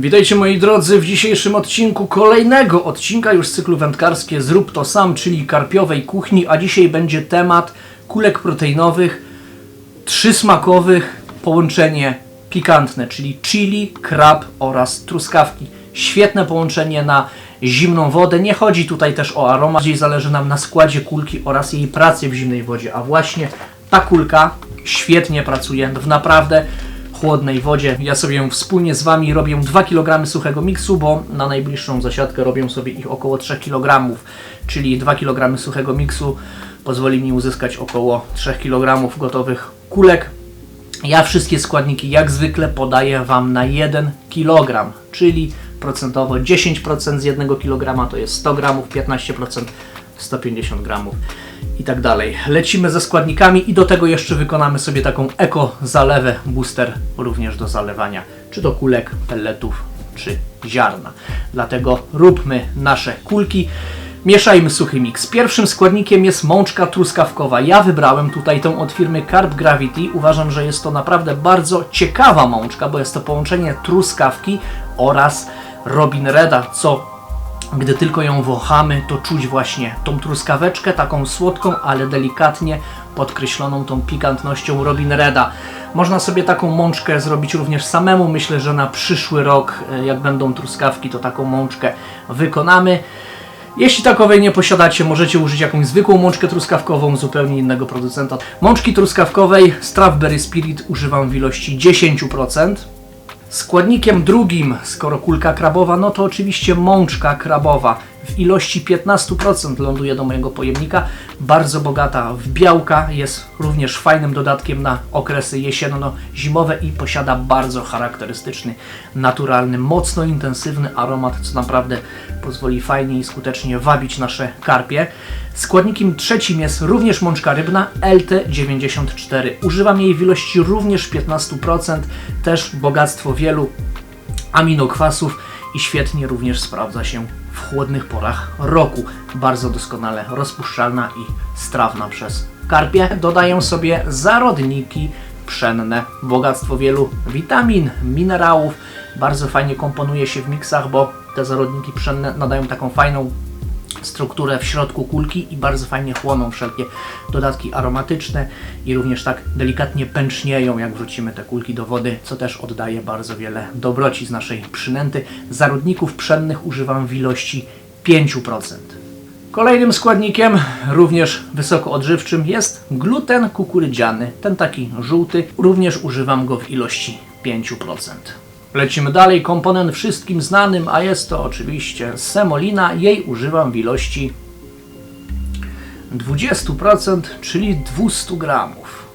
Witajcie moi drodzy w dzisiejszym odcinku kolejnego odcinka już z cyklu wędkarskie Zrób to sam, czyli karpiowej kuchni, a dzisiaj będzie temat kulek proteinowych, trzysmakowych, połączenie pikantne, czyli chili, krab oraz truskawki. Świetne połączenie na zimną wodę. Nie chodzi tutaj też o aromat, bardziej zależy nam na składzie kulki oraz jej pracy w zimnej wodzie, a właśnie ta kulka świetnie pracuje w naprawdę chłodnej wodzie. Ja sobie wspólnie z Wami robię 2 kg suchego miksu, bo na najbliższą zasiadkę robię sobie ich około 3 kg, czyli 2 kg suchego miksu pozwoli mi uzyskać około 3 kg gotowych kulek. Ja wszystkie składniki jak zwykle podaję Wam na 1 kg, czyli procentowo 10% z 1 kg to jest 100 gramów, 15% 150 gramów i tak dalej. Lecimy ze składnikami i do tego jeszcze wykonamy sobie taką eko zalewę booster również do zalewania, czy do kulek, pelletów, czy ziarna. Dlatego róbmy nasze kulki. Mieszajmy suchy miks. Pierwszym składnikiem jest mączka truskawkowa. Ja wybrałem tutaj tą od firmy Carb Gravity. Uważam, że jest to naprawdę bardzo ciekawa mączka, bo jest to połączenie truskawki oraz Robin Reda, co gdy tylko ją wąchamy, to czuć właśnie tą truskaweczkę, taką słodką, ale delikatnie podkreśloną tą pikantnością Robin Reda. Można sobie taką mączkę zrobić również samemu. Myślę, że na przyszły rok, e, jak będą truskawki, to taką mączkę wykonamy. Jeśli takowej nie posiadacie, możecie użyć jakąś zwykłą mączkę truskawkową zupełnie innego producenta. Mączki truskawkowej Strawberry Spirit używam w ilości 10%. Składnikiem drugim, skoro kulka krabowa, no to oczywiście mączka krabowa w ilości 15% ląduje do mojego pojemnika. Bardzo bogata w białka, jest również fajnym dodatkiem na okresy jesienno-zimowe i posiada bardzo charakterystyczny, naturalny, mocno intensywny aromat, co naprawdę pozwoli fajnie i skutecznie wabić nasze karpie. Składnikiem trzecim jest również mączka rybna LT94. Używam jej w ilości również 15%, też bogactwo wielu aminokwasów i świetnie również sprawdza się w chłodnych porach roku. Bardzo doskonale rozpuszczalna i strawna przez karpie. Dodaję sobie zarodniki pszenne. Bogactwo wielu witamin, minerałów. Bardzo fajnie komponuje się w miksach, bo te zarodniki pszenne nadają taką fajną strukturę w środku kulki i bardzo fajnie chłoną wszelkie dodatki aromatyczne i również tak delikatnie pęcznieją, jak wrzucimy te kulki do wody, co też oddaje bardzo wiele dobroci z naszej przynęty. Zarodników pszennych używam w ilości 5%. Kolejnym składnikiem, również wysoko odżywczym, jest gluten kukurydziany. Ten taki żółty, również używam go w ilości 5%. Lecimy dalej. Komponent wszystkim znanym, a jest to oczywiście semolina. Jej używam w ilości 20%, czyli 200 gramów.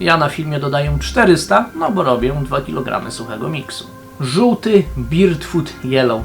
Ja na filmie dodaję 400, no bo robię 2 kg suchego miksu. Żółty Beard Food Yellow.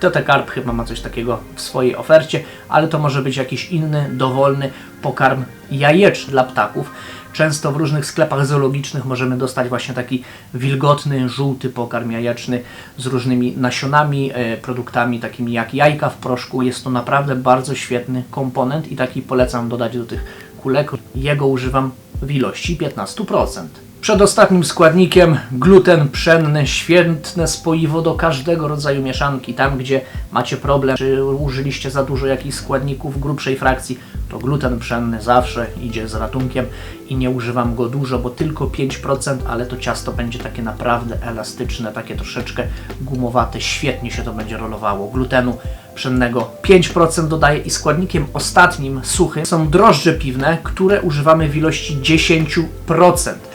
TT Carb chyba ma coś takiego w swojej ofercie, ale to może być jakiś inny, dowolny pokarm jajeczny dla ptaków. Często w różnych sklepach zoologicznych możemy dostać właśnie taki wilgotny, żółty pokarm jajeczny z różnymi nasionami, e, produktami takimi jak jajka w proszku. Jest to naprawdę bardzo świetny komponent i taki polecam dodać do tych kulek. Jego używam w ilości 15%. Przedostatnim składnikiem gluten pszenny, świetne spoiwo do każdego rodzaju mieszanki. Tam, gdzie macie problem, czy użyliście za dużo jakichś składników grubszej frakcji, to gluten pszenny zawsze idzie z ratunkiem i nie używam go dużo, bo tylko 5%, ale to ciasto będzie takie naprawdę elastyczne, takie troszeczkę gumowate, świetnie się to będzie rolowało. Glutenu pszennego 5% dodaję i składnikiem ostatnim, suchym, są drożdże piwne, które używamy w ilości 10%.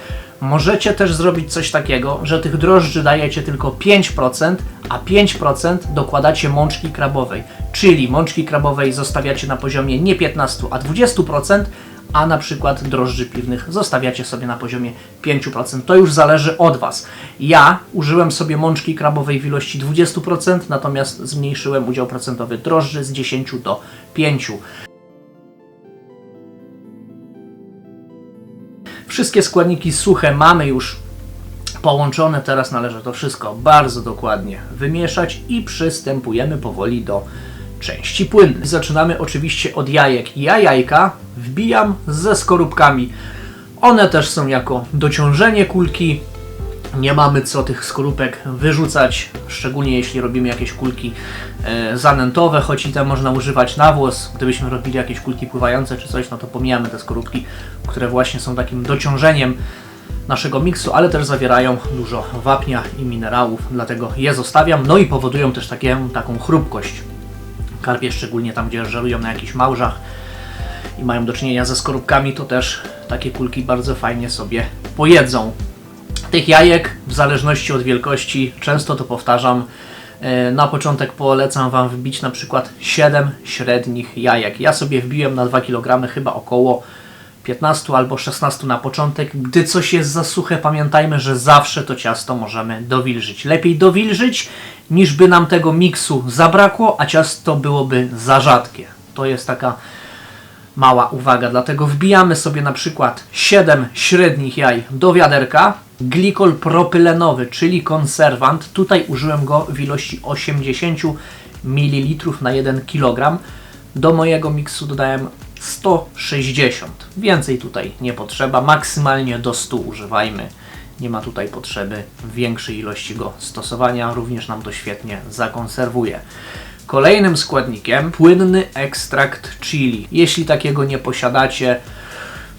Możecie też zrobić coś takiego, że tych drożdży dajecie tylko 5%, a 5% dokładacie mączki krabowej. Czyli mączki krabowej zostawiacie na poziomie nie 15, a 20%, a na przykład drożdży piwnych zostawiacie sobie na poziomie 5%. To już zależy od Was. Ja użyłem sobie mączki krabowej w ilości 20%, natomiast zmniejszyłem udział procentowy drożdży z 10 do 5%. Wszystkie składniki suche mamy już połączone. Teraz należy to wszystko bardzo dokładnie wymieszać i przystępujemy powoli do części płynnych. Zaczynamy oczywiście od jajek. Ja jajka wbijam ze skorupkami. One też są jako dociążenie kulki. Nie mamy co tych skorupek wyrzucać, szczególnie jeśli robimy jakieś kulki e, zanętowe, choć i te można używać na włos. Gdybyśmy robili jakieś kulki pływające czy coś, no to pomijamy te skorupki, które właśnie są takim dociążeniem naszego miksu, ale też zawierają dużo wapnia i minerałów, dlatego je zostawiam, no i powodują też takie, taką chrupkość. Karpie, szczególnie tam, gdzie żerują na jakichś małżach i mają do czynienia ze skorupkami, to też takie kulki bardzo fajnie sobie pojedzą. Tych jajek, w zależności od wielkości, często to powtarzam, e, na początek polecam Wam wbić na przykład 7 średnich jajek. Ja sobie wbiłem na 2 kg chyba około 15 albo 16 na początek. Gdy coś jest za suche, pamiętajmy, że zawsze to ciasto możemy dowilżyć. Lepiej dowilżyć, niż by nam tego miksu zabrakło, a ciasto byłoby za rzadkie. To jest taka mała uwaga, dlatego wbijamy sobie na przykład 7 średnich jaj do wiaderka. Glikol propylenowy, czyli konserwant. Tutaj użyłem go w ilości 80 ml na 1 kg. Do mojego miksu dodałem 160. Więcej tutaj nie potrzeba, maksymalnie do 100 używajmy. Nie ma tutaj potrzeby większej ilości go stosowania, również nam to świetnie zakonserwuje. Kolejnym składnikiem płynny ekstrakt chili. Jeśli takiego nie posiadacie,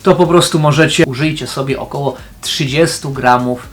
to po prostu możecie użyjcie sobie około 30 gramów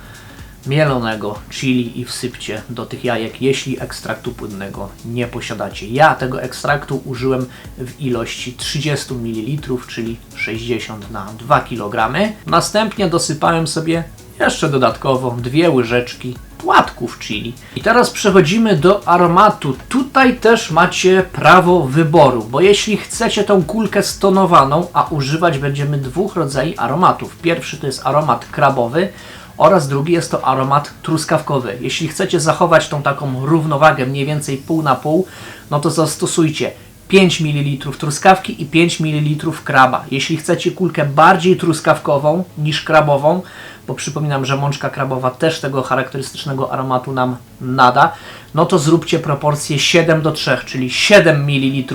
mielonego chili i wsypcie do tych jajek, jeśli ekstraktu płynnego nie posiadacie. Ja tego ekstraktu użyłem w ilości 30 ml, czyli 60 na 2 kg. Następnie dosypałem sobie jeszcze dodatkowo dwie łyżeczki płatków chili. I teraz przechodzimy do aromatu. Tutaj też macie prawo wyboru, bo jeśli chcecie tą kulkę stonowaną, a używać będziemy dwóch rodzajów aromatów. Pierwszy to jest aromat krabowy, oraz drugi jest to aromat truskawkowy. Jeśli chcecie zachować tą taką równowagę mniej więcej pół na pół, no to zastosujcie 5 ml truskawki i 5 ml kraba. Jeśli chcecie kulkę bardziej truskawkową niż krabową, bo przypominam, że mączka krabowa też tego charakterystycznego aromatu nam nada, no to zróbcie proporcję 7 do 3, czyli 7 ml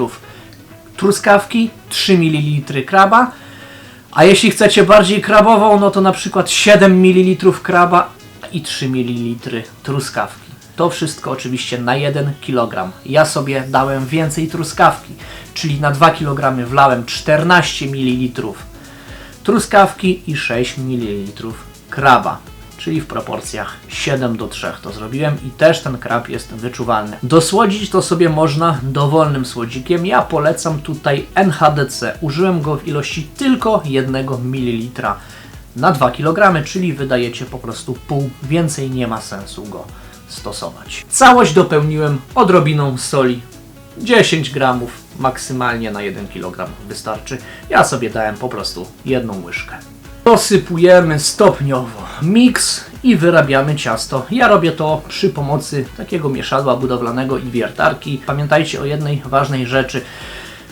truskawki, 3 ml kraba, a jeśli chcecie bardziej krabową, no to na przykład 7 ml kraba i 3 ml truskawki. To wszystko oczywiście na 1 kg. Ja sobie dałem więcej truskawki, czyli na 2 kg wlałem 14 ml truskawki i 6 ml kraba czyli w proporcjach 7 do 3 to zrobiłem i też ten krab jest wyczuwalny. Dosłodzić to sobie można dowolnym słodzikiem. Ja polecam tutaj NHDC. Użyłem go w ilości tylko 1 ml na 2 kg, czyli wydajecie po prostu pół, więcej nie ma sensu go stosować. Całość dopełniłem odrobiną soli 10 gramów maksymalnie na 1 kg wystarczy. Ja sobie dałem po prostu jedną łyżkę. Dosypujemy stopniowo miks i wyrabiamy ciasto. Ja robię to przy pomocy takiego mieszadła budowlanego i wiertarki. Pamiętajcie o jednej ważnej rzeczy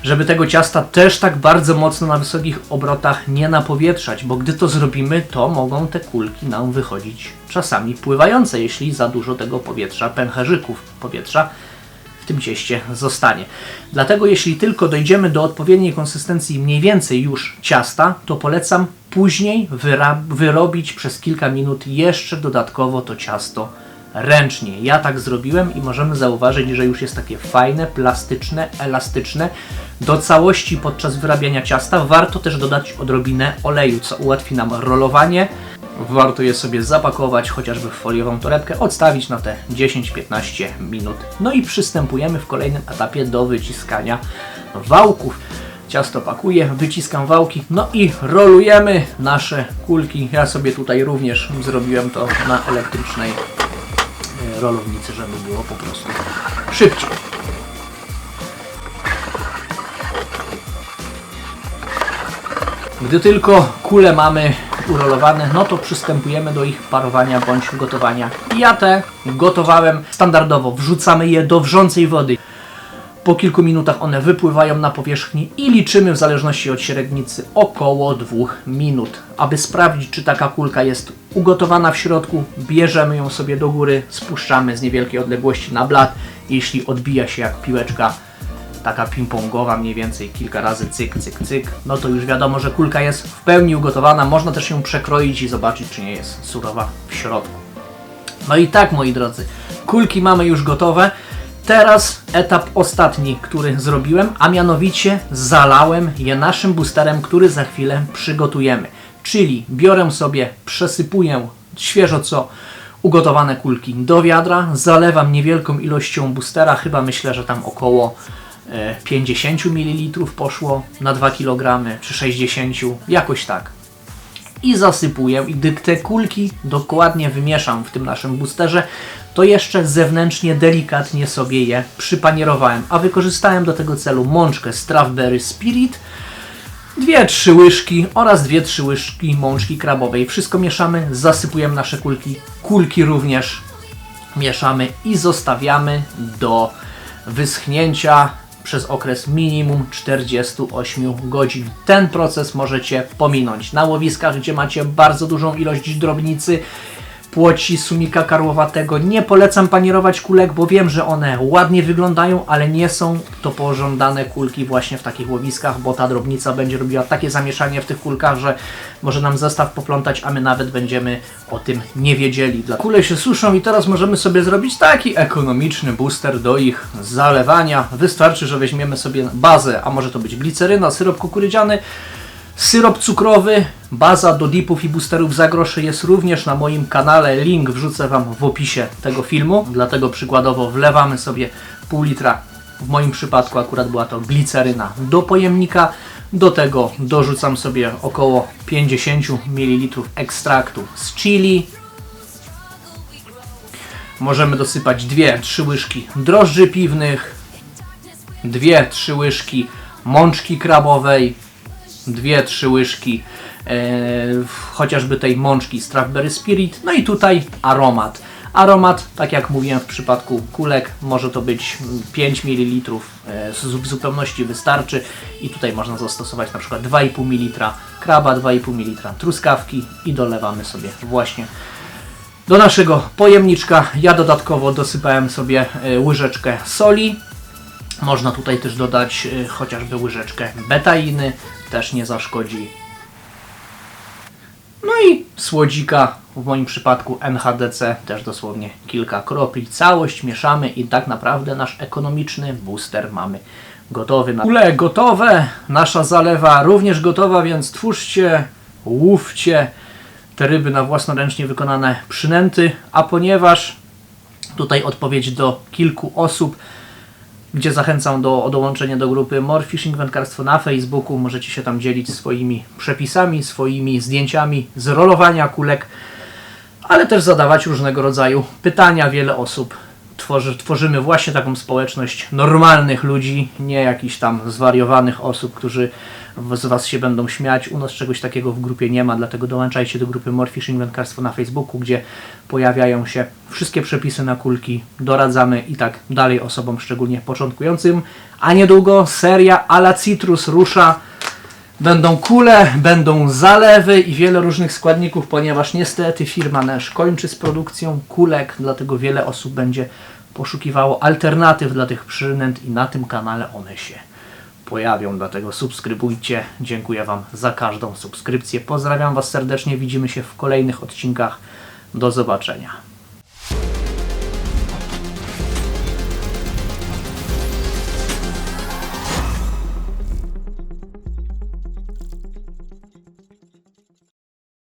żeby tego ciasta też tak bardzo mocno na wysokich obrotach nie napowietrzać, bo gdy to zrobimy, to mogą te kulki nam wychodzić czasami pływające, jeśli za dużo tego powietrza, pęcherzyków powietrza w tym cieście zostanie. Dlatego jeśli tylko dojdziemy do odpowiedniej konsystencji mniej więcej już ciasta, to polecam później wyrobić przez kilka minut jeszcze dodatkowo to ciasto ręcznie. Ja tak zrobiłem i możemy zauważyć, że już jest takie fajne, plastyczne, elastyczne. Do całości podczas wyrabiania ciasta warto też dodać odrobinę oleju, co ułatwi nam rolowanie. Warto je sobie zapakować chociażby w foliową torebkę, odstawić na te 10-15 minut. No i przystępujemy w kolejnym etapie do wyciskania wałków. Ciasto pakuję, wyciskam wałki, no i rolujemy nasze kulki. Ja sobie tutaj również zrobiłem to na elektrycznej e, rolownicy, żeby było po prostu szybciej. Gdy tylko kule mamy urolowane, no to przystępujemy do ich parowania bądź gotowania. Ja te gotowałem standardowo, wrzucamy je do wrzącej wody. Po kilku minutach one wypływają na powierzchni i liczymy w zależności od średnicy około 2 minut. Aby sprawdzić, czy taka kulka jest ugotowana w środku, bierzemy ją sobie do góry, spuszczamy z niewielkiej odległości na blat. Jeśli odbija się jak piłeczka, taka ping-pongowa mniej więcej, kilka razy cyk, cyk, cyk, no to już wiadomo, że kulka jest w pełni ugotowana. Można też ją przekroić i zobaczyć, czy nie jest surowa w środku. No i tak, moi drodzy, kulki mamy już gotowe. Teraz etap ostatni, który zrobiłem, a mianowicie zalałem je naszym boosterem, który za chwilę przygotujemy. Czyli biorę sobie, przesypuję świeżo co ugotowane kulki do wiadra, zalewam niewielką ilością boostera, chyba myślę, że tam około 50 ml poszło na 2 kg, czy 60, jakoś tak i zasypuję. I gdy te kulki dokładnie wymieszam w tym naszym boosterze, to jeszcze zewnętrznie delikatnie sobie je przypanierowałem. A wykorzystałem do tego celu mączkę Strawberry Spirit, dwie, trzy łyżki oraz dwie, trzy łyżki mączki krabowej. Wszystko mieszamy, zasypujemy nasze kulki. Kulki również mieszamy i zostawiamy do wyschnięcia przez okres minimum 48 godzin. Ten proces możecie pominąć. Na łowiskach, gdzie macie bardzo dużą ilość drobnicy, płoci sumika karłowatego, nie polecam panierować kulek, bo wiem, że one ładnie wyglądają, ale nie są to pożądane kulki właśnie w takich łowiskach, bo ta drobnica będzie robiła takie zamieszanie w tych kulkach, że może nam zestaw poplątać, a my nawet będziemy o tym nie wiedzieli. Dla kule się suszą i teraz możemy sobie zrobić taki ekonomiczny booster do ich zalewania. Wystarczy, że weźmiemy sobie bazę, a może to być gliceryna, syrop kukurydziany, Syrop cukrowy, baza do dipów i boosterów za jest również na moim kanale. Link wrzucę Wam w opisie tego filmu. Dlatego przykładowo wlewamy sobie pół litra, w moim przypadku akurat była to gliceryna, do pojemnika. Do tego dorzucam sobie około 50 ml ekstraktu z chili. Możemy dosypać 2-3 łyżki drożdży piwnych, 2-3 łyżki mączki krabowej, dwie, trzy łyżki e, chociażby tej mączki Strawberry Spirit, no i tutaj aromat. Aromat, tak jak mówiłem w przypadku kulek, może to być 5 ml, e, w zupełności wystarczy i tutaj można zastosować na przykład 2,5 ml kraba, 2,5 ml truskawki i dolewamy sobie właśnie do naszego pojemniczka. Ja dodatkowo dosypałem sobie e, łyżeczkę soli, można tutaj też dodać y, chociażby łyżeczkę betainy, też nie zaszkodzi. No i słodzika, w moim przypadku NHDC, też dosłownie kilka kropli. Całość mieszamy i tak naprawdę nasz ekonomiczny booster mamy gotowy. Kule gotowe, nasza zalewa również gotowa, więc twórzcie, łówcie te ryby na własnoręcznie wykonane przynęty, a ponieważ tutaj odpowiedź do kilku osób, gdzie zachęcam do dołączenia do grupy More Fishing Wędkarstwo na Facebooku. Możecie się tam dzielić swoimi przepisami, swoimi zdjęciami z rolowania kulek, ale też zadawać różnego rodzaju pytania. Wiele osób tworzy, tworzymy właśnie taką społeczność normalnych ludzi, nie jakichś tam zwariowanych osób, którzy z Was się będą śmiać. U nas czegoś takiego w grupie nie ma, dlatego dołączajcie do grupy More Fishing Wędkarstwo na Facebooku, gdzie pojawiają się wszystkie przepisy na kulki, doradzamy i tak dalej osobom, szczególnie początkującym. A niedługo seria Ala Citrus rusza. Będą kule, będą zalewy i wiele różnych składników, ponieważ niestety firma Nash kończy z produkcją kulek, dlatego wiele osób będzie poszukiwało alternatyw dla tych przynęt i na tym kanale one się pojawią, dlatego subskrybujcie. Dziękuję Wam za każdą subskrypcję. Pozdrawiam Was serdecznie, widzimy się w kolejnych odcinkach. Do zobaczenia.